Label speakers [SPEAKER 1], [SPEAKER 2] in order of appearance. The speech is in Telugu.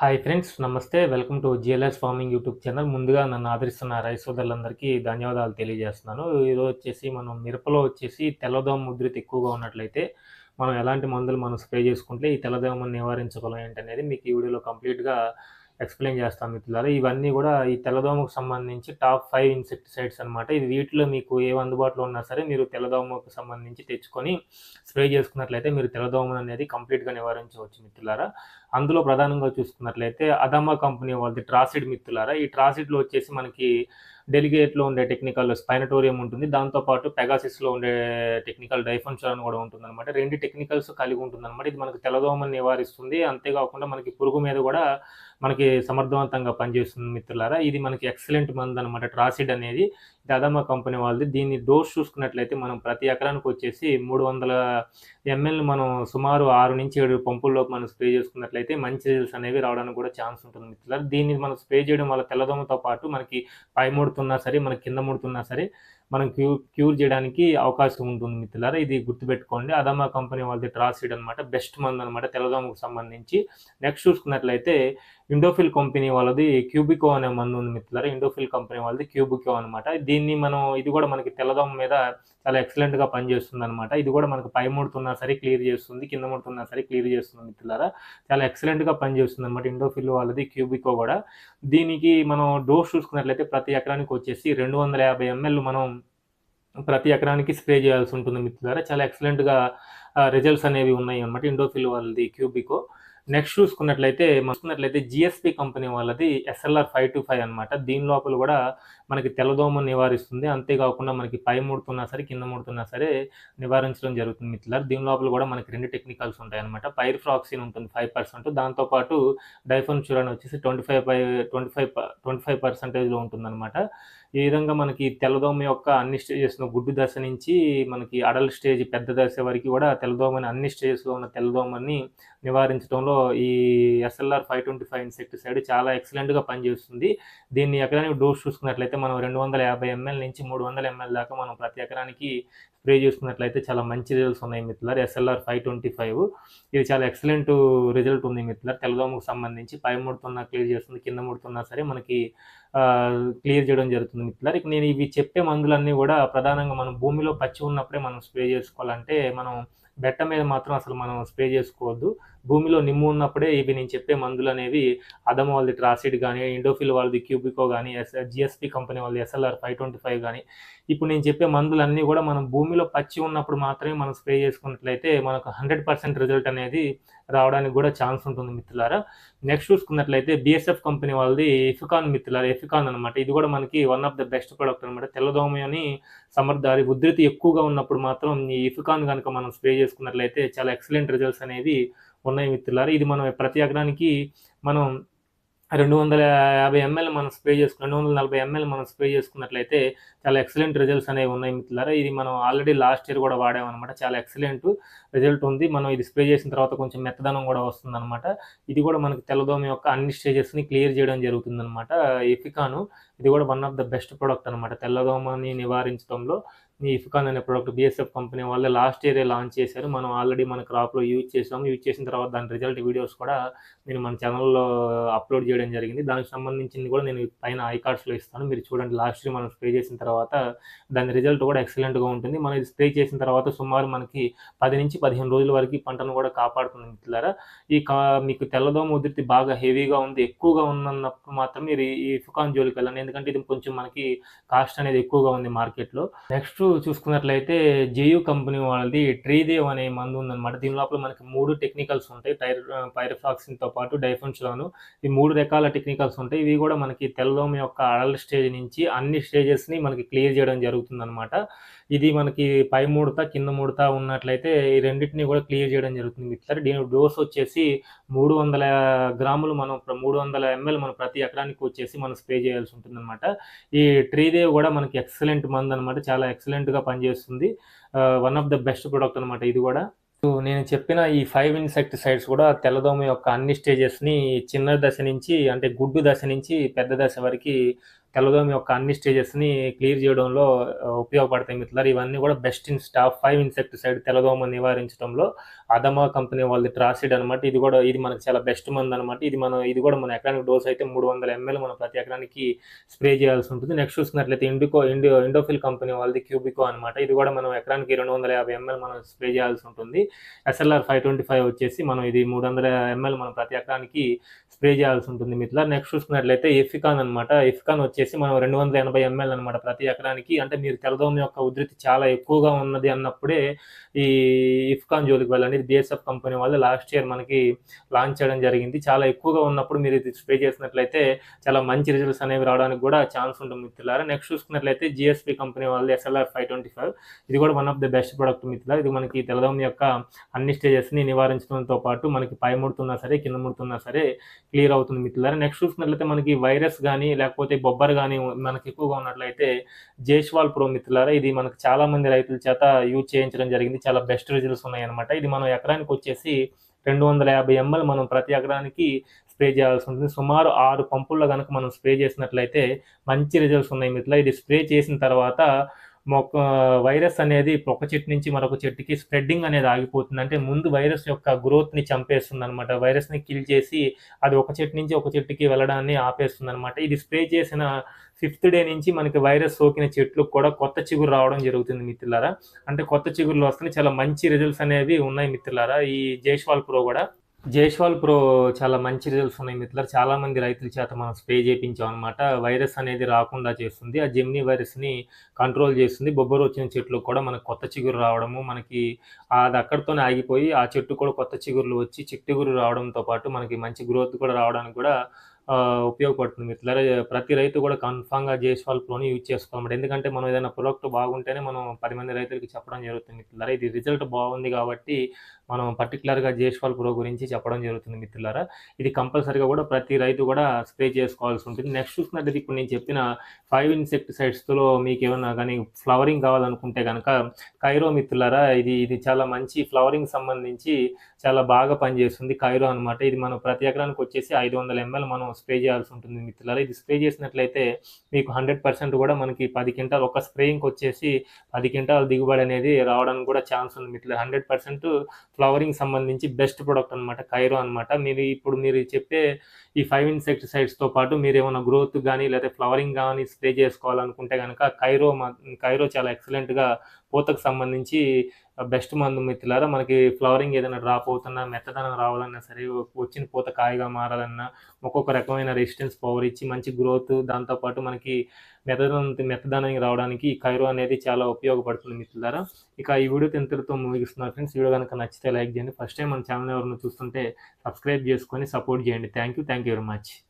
[SPEAKER 1] హాయ్ ఫ్రెండ్స్ నమస్తే. Welcome to GLS farming YouTube channel. ముందుగా నన్ను ఆదరిస్తున్న రైతు సోదరులందరికీ ధన్యవాదాలు తెలియజేస్తున్నాను. ఈరోజు వచ్చేసి మనం మిరపలో వచ్చేసి తెల్లదోమ ముద్రిత ఎక్కువగా ఉన్నట్లయితే మనం ఎలాంటి మందులు మనం స్ప్రే చేసుకుంటే ఈ తెల్లదోమను నివారించగలం ఏంటనేది మీకు ఈ వీడియోలో కంప్లీట్గా ఎక్స్ప్లెయిన్ చేస్తాం మిత్రులారా. ఇవన్నీ కూడా ఈ తెల్లదోమకు సంబంధించి టాప్ ఫైవ్ ఇన్సెక్టిసైడ్స్ అనమాట ఇది వీటిలో మీకు ఏ అందుబాటులో ఉన్నా సరే మీరు తెల్లదోమకు సంబంధించి తెచ్చుకొని స్ప్రే చేసుకున్నట్లయితే మీరు తెల్లదోమను అనేది కంప్లీట్గా నివారించవచ్చు మిత్రులారా. అందులో ప్రధానంగా చూసుకున్నట్లయితే అదమ్మ కంపెనీ వాళ్ళది ట్రాసిడ్ మిత్తులారా. ఈ ట్రాసిడ్లో వచ్చేసి మనకి డెలిగేట్లో ఉండే టెక్నికల్ స్పైనటోరియం ఉంటుంది. దాంతోపాటు పెగాసిస్లో ఉండే టెక్నికల్ డైఫన్షాన్ కూడా ఉంటుంది అనమాట రెండు టెక్నికల్స్ కలిగి ఉంటుంది అనమాట ఇది మనకి తెల్లదోమని నివారిస్తుంది. అంతేకాకుండా మనకి పురుగు మీద కూడా మనకి సమర్థవంతంగా పనిచేస్తుంది మిత్రులారా. ఇది మనకి ఎక్సలెంట్ మందు అనమాట ట్రాసిడ్ అనేది. ఇది కంపెనీ వాళ్ళది. దీన్ని డోస్ చూసుకున్నట్లయితే మనం ప్రతి ఎకరానికి వచ్చేసి మూడు వందల ఎంఎల్ మనం సుమారు ఆరు నుంచి ఏడు పంపుల్లోకి మనం స్ప్రే చేసుకున్నట్లయితే మంచి రిజల్ట్స్ అనేవి రావడానికి కూడా ఛాన్స్ ఉంటుంది మిత్రులారా. దీన్ని మనం స్ప్రే చేయడం వల్ల తెల్లదోమతో పాటు మనకి పై ముడుతున్నా సరే మనకి కింద ముడుతున్నా సరే మనం క్యూర్ క్యూర్ చేయడానికి అవకాశం ఉంటుంది మిత్రులారా. ఇది గుర్తుపెట్టుకోండి. అదమా కంపెనీ వాళ్ళది ట్రాసిడ్ అనమాట బెస్ట్ మందు అనమాట తెల్లదోమకు సంబంధించి. నెక్స్ట్ చూసుకున్నట్లయితే ఇండోఫిల్ కంపెనీ వాళ్ళది క్యూబికో అనే మందు ఉంది మిత్రులారా. ఇండోఫిల్ కంపెనీ వాళ్ళది క్యూబికో అనమాట దీన్ని మనం ఇది కూడా మనకి తెల్లదోమ మీద చాలా ఎక్సలెంట్గా పనిచేస్తుంది అనమాట ఇది కూడా మనకు పై ముడుతున్నా సరే క్లియర్ చేస్తుంది కింద ముడుతున్నా సరే క్లియర్ చేస్తుంది మిత్రులారా. చాలా ఎక్సలెంట్గా పనిచేస్తుంది అనమాట ఇండోఫిల్ వాళ్ళది క్యూబికో కూడా. దీనికి మనం డోస్ చూసుకున్నట్లయితే ప్రతి ఎకరానికి వచ్చేసి రెండు వందల యాభై ఎంఎల్ మనం ప్రతి ఎకరానికి స్ప్రే చేయాల్సి ఉంటుంది మిత్రులారా. చాలా ఎక్సలెంట్గా రిజల్ట్స్ అనేవి ఉన్నాయి అనమాట ఇండోఫిల్ వాళ్ళది క్యూబికో నెక్స్ట్ చూసుకున్నట్లయితే చూసుకున్నట్లయితే జిఎస్పి కంపెనీ వాళ్ళది ఎస్ఎల్ఆర్ ఫైవ్ టు ఫైవ్ అనమాట దీని లోపల కూడా మనకి తెల్లదోమ నివారిస్తుంది. అంతేకాకుండా మనకి పై ముడుతున్నా సరే కింద ముడుతున్నా సరే నివారించడం జరుగుతుంది మిత్రులారు. దీని లోపల కూడా మనకి రెండు టెక్నికల్స్ ఉంటాయి అనమాట పైర్ ఫ్రాక్సిన్ ఉంటుంది ఫైవ్ పర్సెంట్ దాంతోపాటు డైఫోన్ చూడని వచ్చేసి twenty five five twenty five twenty five పర్సెంటేజ్లో ఉంటుందన్నమాట. ఈ విధంగా మనకి తెల్లదోమ యొక్క అన్ని స్టేజెస్ను గుడ్డు దశ నుంచి మనకి అడల్ స్టేజ్ పెద్ద దశ వరకు కూడా తెల్లదోమని అన్ని స్టేజెస్లో ఉన్న తెల్లదోమని నివారించడంలో ఈ SLR five twenty five insecticide చాలా ఎక్సలెంట్గా పనిచేస్తుంది. దీన్ని ఎకరానికి డోస్ చూసుకున్నట్లయితే మనం రెండు వందల యాభై ఎంఎల్ నుంచి మూడు వందల ఎంఎల్ దాకా మనం ప్రతి ఎకరానికి స్ప్రే చేసుకున్నట్లయితే చాలా మంచి రిజల్ట్స్ ఉన్నాయి మిత్రులారు. ఎస్ఎల్ఆర్ ఫైవ్ ట్వంటీ ఫైవ్ ఇది చాలా ఎక్సలెంట్ రిజల్ట్ ఉంది మిత్రులారు. తెల్లదోమకు సంబంధించి పై ముడుతున్నా క్లియర్ చేస్తుంది కింద ముడుతున్నా సరే మనకి క్లియర్ చేయడం జరుగుతుంది మిత్రులారు. ఇక నేను ఇవి చెప్పే మందులన్నీ కూడా ప్రధానంగా మనం భూమిలో పచ్చి ఉన్నప్పుడే మనం స్ప్రే చేసుకోవాలంటే మనం బెట్ట మీద మాత్రం అసలు మనం స్ప్రే చేసుకోవద్దు. భూమిలో నిమ్ము ఉన్నప్పుడే ఇవి నేను చెప్పే మందులు అనేవి అదమ వాళ్ళది ట్రాసిడ్ కానీ ఇండోఫిల్ వాళ్ళది క్యూబికో కానీ ఎస్ జిఎస్పి కంపెనీ వాళ్ళది ఎస్ఎల్ఆర్ ఫైవ్ ట్వంటీ ఫైవ్ కానీ ఇప్పుడు నేను చెప్పే మందులన్నీ కూడా మనం భూమిలో పచ్చి ఉన్నప్పుడు మాత్రమే మనం స్ప్రే చేసుకున్నట్లయితే మనకు హండ్రెడ్ పర్సెంట్ రిజల్ట్ అనేది రావడానికి కూడా ఛాన్స్ ఉంటుంది మిత్రులారా. నెక్స్ట్ చూసుకున్నట్లయితే బిఎస్ఎఫ్ కంపెనీ వాళ్ళది ఎఫికాన్ మిత్రులారా ఎఫికాన్ అనమాట ఇది కూడా మనకి one of the best product అనమాట తెల్లదోమని అని సమర్థారి ఉధృతి ఎక్కువగా ఉన్నప్పుడు మాత్రం ఈ ఇఫికాన్ కనుక మనం స్ప్రే చేసుకున్నట్లయితే చాలా ఎక్సలెంట్ రిజల్ట్స్ అనేవి ఉన్నాయి మిత్రులారా. ఇది మనం ప్రతి ఎకరానికి మనం రెండు వందల యాభై ఎంఎల్ మనం స్ప్రే చేసుకుని రెండు వందల నలభై ఎంఎల్ మనం స్ప్రే చేసుకున్నట్లయితే చాలా ఎక్సలెంట్ రిజల్ట్స్ అనేవి ఉన్నాయి మిత్రులారా. ఇది మనం ఆల్రెడీ లాస్ట్ ఇయర్ కూడా వాడామన్నమాట. చాలా ఎక్సలెంట్ రిజల్ట్ ఉంది. మనం ఇది స్ప్రే చేసిన తర్వాత కొంచెం మెత్తదనం కూడా వస్తుందన్నమాట. ఇది కూడా మనకి తెల్లదోమ యొక్క అన్ని స్టేజెస్ని క్లియర్ చేయడం జరుగుతుందన్నమాట. ఎఫికాను ఇది కూడా one of the best product అనమాట తెల్లదోమని నివారించడంలో ఈ ఇఫ్కాన్ అనే ప్రోడక్ట్ బిఎస్ఎఫ్ కంపెనీ వాళ్ళు లాస్ట్ ఇయర్ లాంచ్ చేశారు. మనం ఆల్రెడీ మన క్రాప్లో యూజ్ చేసాము. యూజ్ చేసిన తర్వాత దాని రిజల్ట్ వీడియోస్ కూడా నేను మన ఛానల్లో అప్లోడ్ చేయడం జరిగింది. దానికి సంబంధించింది కూడా నేను పైన ఐ కార్డ్స్లో ఇస్తాను. మీరు చూడండి లాస్ట్ ఇయర్ మనం స్ప్రే చేసిన తర్వాత దాని రిజల్ట్ కూడా ఎక్సలెంట్గా ఉంటుంది. మనం ఇది స్ప్రే చేసిన తర్వాత సుమారు మనకి పది నుంచి పదిహేను రోజుల వరకు పంటను కూడా కాపాడుతుంది మిత్రులారా. ఈ కా మీకు తెల్లదోమ ఉధృతి బాగా హెవీగా ఉంది ఎక్కువగా ఉన్నప్పుడు మాత్రం మీరు ఈ ఫుకాన్ జోలికి వెళ్ళండి. ఎందుకంటే ఇది కొంచెం మనకి కాస్ట్ అనేది ఎక్కువగా ఉంది మార్కెట్లో నెక్స్ట్ చూసుకున్నట్లయితే జేయు కంపెనీ వాళ్ళది ట్రీదేవ్ అనే మందు ఉందన్నమాట. దీని లోపల మనకి మూడు టెక్నికల్స్ ఉంటాయి. టైర్ పైరఫాక్సిన్తో పాటు డైఫెన్స్లోను ఈ మూడు రకాల టెక్నికల్స్ ఉంటాయి. ఇవి కూడా మనకి తెల్లదోమ యొక్క అడల్ స్టేజ్ నుంచి అన్ని స్టేజెస్ని మనకి క్లియర్ చేయడం జరుగుతుంది అనమాట ఇది మనకి పై ముడత కింద ముడత ఉన్నట్లయితే ఈ రెండింటిని కూడా క్లియర్ చేయడం జరుగుతుంది. మిత్రులారు దీని డోస్ వచ్చేసి మూడు వందల గ్రాములు మనం మూడు వందల ఎంఎల్ మనం ప్రతి ఎకరానికి వచ్చేసి మనం స్ప్రే చేయాల్సి ఉంటుంది అనమాట ఈ ట్రీదేవ్ కూడా మనకి ఎక్సలెంట్ మందు అనమాట చాలా ఎక్సలెంట్గా పనిచేస్తుంది. One of the best product అనమాట ఇది కూడా. నేను చెప్పిన ఈ ఫైవ్ ఇన్సెక్టిసైడ్స్ కూడా తెల్లదోమ యొక్క అన్ని స్టేజెస్ని చిన్న దశ నుంచి అంటే గుడ్డు దశ నుంచి పెద్ద దశ వరకు తెల్లదోమ యొక్క అన్ని స్టేజెస్ని క్లియర్ చేయడంలో ఉపయోగపడతాయి మిత్రులారా. ఇవన్నీ కూడా best in staff five insecticide తెల్లదోమ నివారించడంలో అదమా కంపెనీ వాళ్ళది ట్రాసిడ్ అనమాట ఇది కూడా ఇది మనకు చాలా బెస్ట్ మంది అనమాట ఇది మనం ఇది కూడా మన ఎకరానికి డోస్ అయితే మూడు వందల ఎంఎల్ మనం ప్రతి ఎకరానికి స్ప్రే చేయాల్సి ఉంటుంది. నెక్స్ట్ చూసుకున్నట్లయితే ఇండికో ఇండియో ఇండోఫిల్ కంపెనీ వాళ్ళది క్యూబికో అనమాట ఇది కూడా మనం ఎకరానికి రెండు వందల యాభై ఎంఎల్ మనం స్ప్రే చేయాల్సి ఉంటుంది. ఎస్ఎల్ఆర్ ఫైవ్ ట్వంటీ ఫైవ్ వచ్చేసి మనం ఇది మూడు వందల ఎంఎల్ మనం ప్రతి ఎకరానికి స్ప్రే చేయాల్సి ఉంటుంది మిత్రుల నెక్స్ట్ చూసుకున్నట్లయితే ఎఫికాన్ అనమాట ఎఫికాన్ వచ్చేసి మనం రెండు వందల ఎనభై ఎంఎల్ అనమాట ప్రతి ఎకరానికి. అంటే మీరు తెల్లదోమ యొక్క ఉధృతి చాలా ఎక్కువగా ఉన్నది అన్నప్పుడే ఈ ఇఫ్కాన్ జోలికి వెళ్ళండి బిఎస్ఎఫ్ కంపెనీ వాళ్ళు లాస్ట్ ఇయర్ మనకి లాంచ్ చేయడం జరిగింది. చాలా ఎక్కువగా ఉన్నప్పుడు మీరు ఇది స్ప్రే చేసినట్లయితే చాలా మంచి రిజల్ట్స్ అనేవి రావడానికి కూడా ఛాన్స్ ఉంటుంది మిత్రులారా. నెక్స్ట్ చూసుకున్నట్లయితే జిఎస్పి కంపెనీ వాళ్ళు ఎస్ఎల్ఆర్ ఫైవ్ ట్వంటీ ఫైవ్. ఇది కూడా one of the best product మిత్రులారా. ఇది మనకి తెల్లదోమ యొక్క అన్ని స్టేజెస్ని నివారించడంతో పాటు మనకి పై ముడుతున్నా సరే కింద ముడుతున్నా సరే క్లియర్ అవుతుంది మిత్రులారా. నెక్స్ట్ చూసుకున్నట్లయితే మనకి వైరస్ కానీ లేకపోతే బొబ్బర్ కానీ మనకి ఎక్కువగా ఉన్నట్లయితే జేష్వాల్ ప్రో మిత్రులారా ఇది మనకు చాలా మంది రైతుల చేత యూజ్ చేయించడం జరిగింది. చాలా బెస్ట్ రిజల్ట్స్ ఉన్నాయన్నమాట. ఇది మనం ఎకరానికి వచ్చేసి రెండు వందల యాభై ఎంఎల్ మనం ప్రతి ఎకరానికి స్ప్రే చేయాల్సి ఉంటుంది. సుమారు ఆరు పంపుల్లో కనుక మనం స్ప్రే చేసినట్లయితే మంచి రిజల్ట్స్ ఉన్నాయి మిత్రులు ఇది స్ప్రే చేసిన తర్వాత మొక్క వైరస్ అనేది ఒక చెట్టు నుంచి మరొక చెట్టుకి స్ప్రెడ్డింగ్ అనేది ఆగిపోతుంది. అంటే ముందు వైరస్ యొక్క గ్రోత్ని చంపేస్తుంది అనమాట వైరస్ని కిల్ చేసి అది ఒక చెట్టు నుంచి ఒక చెట్టుకి వెళ్ళడాన్ని ఆపేస్తుంది అనమాట ఇది స్ప్రే చేసిన ఫిఫ్త్ డే నుంచి మనకి వైరస్ సోకిన చెట్లు కూడా కొత్త చిగురు రావడం జరుగుతుంది మిత్రులారా. అంటే కొత్త చిగురులు వస్తున్నాయి చాలా మంచి రిజల్ట్స్ అనేవి ఉన్నాయి మిత్రులారా. ఈ జైష్వాల్ ప్రో కూడా జైష్వాల్ ప్రో చాలా మంచి రిజల్ట్స్ ఉన్నాయి మిత్ర చాలా మంది రైతుల చేత మనం స్ప్రే చేయించాం అనమాట వైరస్ అనేది రాకుండా చేస్తుంది. ఆ జెమ్ని వైరస్ని కంట్రోల్ చేస్తుంది. బొబ్బరు వచ్చిన చెట్లు కూడా మనకు కొత్త చిగురు రావడము మనకి అది అక్కడితోనే ఆగిపోయి ఆ చెట్టు కూడా కొత్త చిగురులు వచ్చి చిట్టుగురు రావడంతో పాటు మనకి మంచి గ్రోత్ కూడా రావడానికి కూడా ఉపయోగపడుతుంది మిత్రులారా. ప్రతి రైతు కూడా కన్ఫామ్గా జేస్వాల్ ప్రోని యూజ్ చేసుకోవాలి ఎందుకంటే మనం ఏదైనా ప్రోడక్ట్ బాగుంటేనే మనం పది మంది రైతులకి చెప్పడం జరుగుతుంది మిత్రులారా. ఇది రిజల్ట్ బాగుంది కాబట్టి మనం పర్టికులర్గా జేష్వాల్ ప్రో గురించి చెప్పడం జరుగుతుంది మిత్రులారా. ఇది కంపల్సరీగా కూడా ప్రతి రైతు కూడా స్ప్రే చేసుకోవాల్సి ఉంటుంది. నెక్స్ట్ చూసుకున్నట్లయితే ఇప్పుడు నేను చెప్పిన ఫైవ్ ఇన్సెక్టిసైడ్స్లో మీకు ఏమన్నా కానీ ఫ్లవరింగ్ కావాలనుకుంటే కనుక కైరో మిత్రులారా ఇది ఇది చాలా మంచి ఫ్లవరింగ్ సంబంధించి చాలా బాగా పనిచేస్తుంది కైరో అనమాట ఇది మనం ప్రతి ఎకరానికి వచ్చేసి ఐదు వందల ఎంఎల్ మనం స్ప్రే చేయాల్సి ఉంటుంది మిత్రులారా. ఇది స్ప్రే చేసినట్లయితే మీకు హండ్రెడ్ పర్సెంట్ కూడా మనకి పది క్వింటాల్ ఒక స్ప్రేయింగ్కి వచ్చేసి పది క్వింటాల్ దిగుబడి అనేది రావడానికి కూడా ఛాన్స్ ఉంది మిత్రులు హండ్రెడ్ పర్సెంట్ ఫ్లవరింగ్ సంబంధించి బెస్ట్ ప్రోడక్ట్ అనమాట కైరో అనమాట మీరు ఇప్పుడు మీరు చెప్పే ఈ ఫైవ్ ఇన్సెక్టిసైడ్స్తో పాటు మీరు ఏమైనా గ్రోత్ కానీ లేదా ఫ్లవరింగ్ కానీ స్ప్రే చేసుకోవాలనుకుంటే కనుక కైరో మా- కైరో చాలా ఎక్సలెంట్గా పూతకు సంబంధించి బెస్ట్ మందు మిత్రులారా మనకి ఫ్లవరింగ్ ఏదైనా డ్రాప్ అవుతున్నా మెత్తదనం రావాలన్నా సరే వచ్చిన పూత కాయగా మారాలన్నా ఒక్కొక్క రకమైన రెసిస్టెన్స్ పవర్ ఇచ్చి మంచి గ్రోత్ దాంతోపాటు మనకి మెత్తదనం మెత్తదనం రావడానికి ఈ కైరో అనేది చాలా ఉపయోగపడుతుంది మిత్రులారా. ఇక ఈ వీడియో తింతలతో ముగిస్తున్నారు ఫ్రెండ్స్. వీడియో కనుక నచ్చితే లైక్ చేయండి. ఫస్ట్ టైం మన ఛానల్ ఎవరైనా చూస్తుంటే సబ్స్క్రైబ్ చేసుకొని సపోర్ట్ చేయండి. Thank you. Thank you very much.